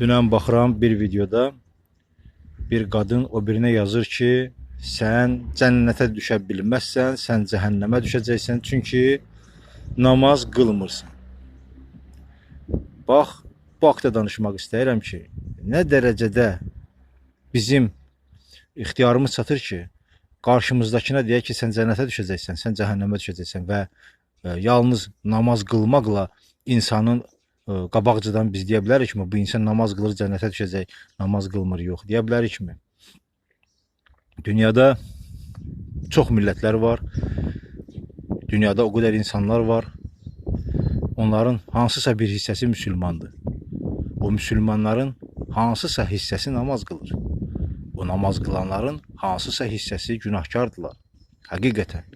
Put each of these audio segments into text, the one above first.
Dünən baxıram bir videoda bir qadın o birinə yazır ki, sən cənnətə düşə bilməzsən, sən cəhənnəmə düşəcəksən çünki namaz qılmırsan. Bax, bu haqda danışmaq istəyirəm ki, nə dərəcədə bizim ixtiyarımız çatır ki, qarşımızdakına deyək ki, sən cənnətə düşəcəksən, sən cəhənnəmə düşəcəksən və e, yalnız namaz qılmaqla insanın qabaqcadan biz deyə bilərik mi, bu insan namaz qılır cənnətə düşəcək, namaz qılmır yox, deyə bilərik mi? Dünyada çox millətlər var. Dünyada o qədər insanlar var. Onların hansısa bir hissəsi müsəlmandır. O müsəlmanların hansısa hissəsi namaz qılır. O namaz qılanların hansısa hissəsi günahkardırlar. Həqiqətən.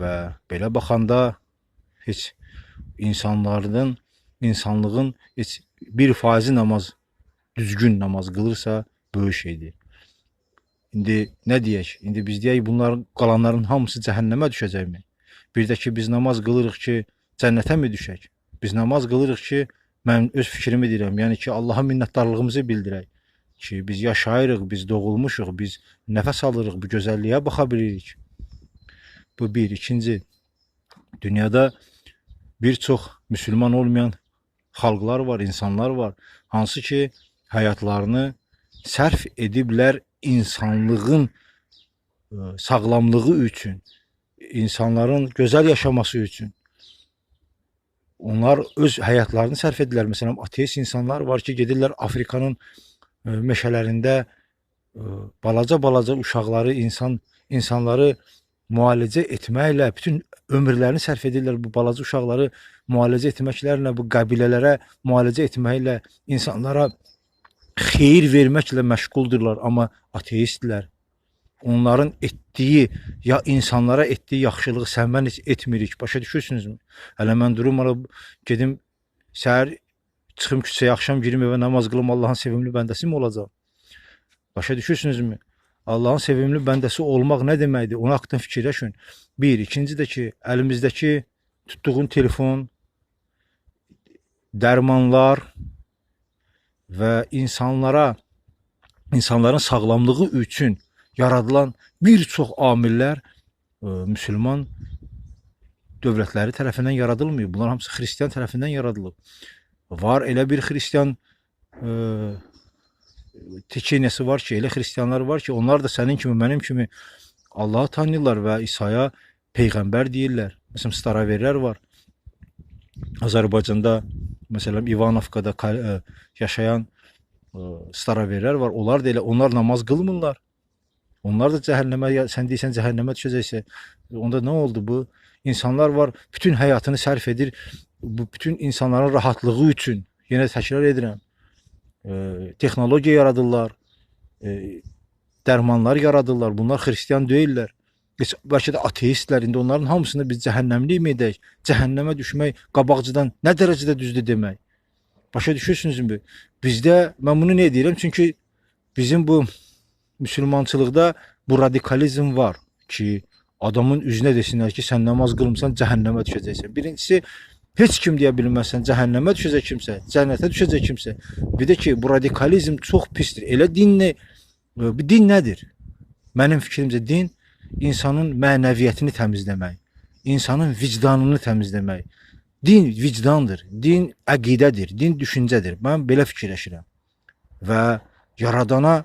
Və belə baxanda heç insanların, insanlığın heç bir faizi namaz, düzgün namaz qılırsa böyük şeydir. İndi nə deyək? İndi biz deyək bunların qalanların hamısı cəhənnəmə düşəcəkmi? Bir də ki biz namaz qılırıq ki, cənnətə mi düşək? Biz namaz qılırıq ki, mən öz fikrimi deyirəm. Yəni ki, Allaha minnətdarlığımızı bildirək ki, biz yaşayırıq, biz doğulmuşuq, biz nəfəs alırıq, bu gözəlliyə baxa bilirik. Bu bir. İkinci, dünyada bir çox müsəlman olmayan xalqlar var, insanlar var, hansı ki həyatlarını sərf ediblər insanlığın e, sağlamlığı üçün, insanların gözəl yaşaması üçün. Onlar öz həyatlarını sərf edirlər. Məsələn, ateist insanlar var ki, gedirlər Afrikanın e, meşələrində e, balaca-balaca uşaqları, insan insanları müalicə etməklə bütün ömürlərini sərf edirlər bu balaca uşaqları müalicə etməklərlə, bu qəbilələrə müalicə etməklə, insanlara xeyir verməklə məşğuldurlar, amma ateistlər. Onların etdiyi ya insanlara etdiyi yaxşılığı sən mən heç etmirik. Başa düşürsünüzmü? Hələ mən durum ara gedim səhər çıxım küçəyə, axşam girim evə namaz qılım Allahın sevimli bəndəsi mi olacağam? Başa düşürsünüzmü? Allahın sevimli bəndəsi olmaq nə deməkdir? Ona haqqında fikirləşin. Bir, ikinci də ki, əlimizdəki tutduğun telefon, dərmanlar və insanlara insanların sağlamlığı üçün yaradılan bir çox amillər e, müsəlman dövlətləri tərəfindən yaradılmıyor. Bunlar hamısı xristian tərəfindən yaradılıb. Var elə bir xristian e, teçeniyası var ki, elə xristianlar var ki, onlar da sənin kimi, mənim kimi Allahı tanıyırlar və İsa'ya peyğəmbər deyirlər. Məsələn, staraverlər var. Azərbaycanda, məsələn, İvanovkada ə, yaşayan ə, staraverlər var. Onlar da elə onlar namaz qılmırlar. Onlar da cəhənnəmə sən deyirsən cəhənnəmə düşəcəksə, onda nə oldu bu? İnsanlar var, bütün həyatını sərf edir bu bütün insanların rahatlığı üçün. Yenə təkrar edirəm. Ə, texnologiya yaradırlar. Ə, dərmanlar yaradırlar. Bunlar xristian deyillər. Heç bəlkə də ateistlər indi onların hamısını biz cəhənnəmli mi edək? Cəhənnəmə düşmək qabaqcadan nə dərəcədə düzdür demək? Başa düşürsünüzmü? Bizdə mən bunu niyə deyirəm? Çünki bizim bu müsəlmançılıqda bu radikalizm var ki, adamın üzünə desinlər ki, sən namaz qılmısan, cəhənnəmə düşəcəksən. Birincisi heç kim deyə bilməzsən, cəhənnəmə düşəcək kimsə, cənnətə düşəcək kimsə. Bir də ki, bu radikalizm çox pisdir. Elə din nə? Bir din nədir? Mənim fikrimcə din insanın mənəviyyətini təmizləmək, insanın vicdanını təmizləmək. Din vicdandır, din əqidədir, din düşüncədir. Mən belə fikirləşirəm. Və yaradana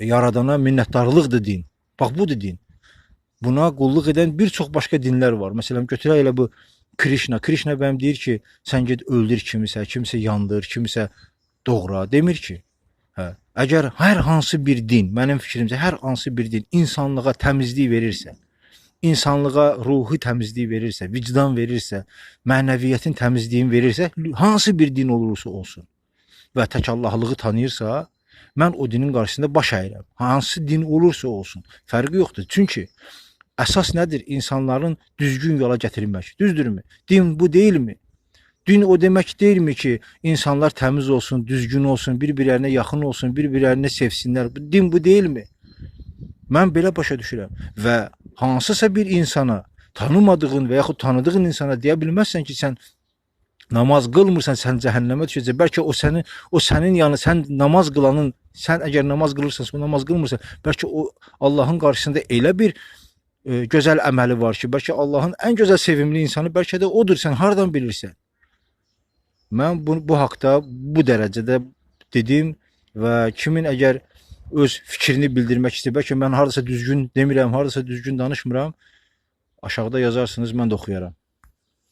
yaradana minnətdarlıqdır din. Bax budur din. Buna qulluq edən bir çox başqa dinlər var. Məsələn, götürək elə bu Krishna. Krishna bəyəm deyir ki, sən get öldür kimisə, kimisə yandır, kimisə doğra. Demir ki, hə, əgər hər hansı bir din, mənim fikrimcə hər hansı bir din insanlığa təmizlik verirsə, insanlığa ruhi təmizlik verirsə, vicdan verirsə, mənəviyyətin təmizliyini verirsə, hansı bir din olursa olsun və tək Allahlığı tanıyırsa, mən o dinin qarşısında baş əyirəm. Hansı din olursa olsun, fərqi yoxdur. Çünki əsas nədir? İnsanların düzgün yola gətirilmək. Düzdürmü? Din bu deyilmi? Din o demək deyilmi ki, insanlar təmiz olsun, düzgün olsun, bir-birlərinə yaxın olsun, bir-birlərini sevsinlər. Din bu deyilmi? Mən belə başa düşürəm və hansısa bir insana tanımadığın və yaxud tanıdığın insana deyə bilməzsən ki, sən namaz qılmırsan sən cəhənnəmə düşəcək. Bəlkə o sənin o sənin yanı sən namaz qılanın sən əgər namaz qılırsansa, namaz qılmırsan, bəlkə o Allahın qarşısında elə bir e, gözəl əməli var ki, bəlkə Allahın ən gözəl sevimli insanı bəlkə də odur. Sən hardan bilirsən? Mən bu bu haqqda bu dərəcədə dedim və kimin əgər öz fikrini bildirmək istəyir, bəlkə mən hardasa düzgün demirəm, hardasa düzgün danışmıram, aşağıda yazarsınız, mən də oxuyaram.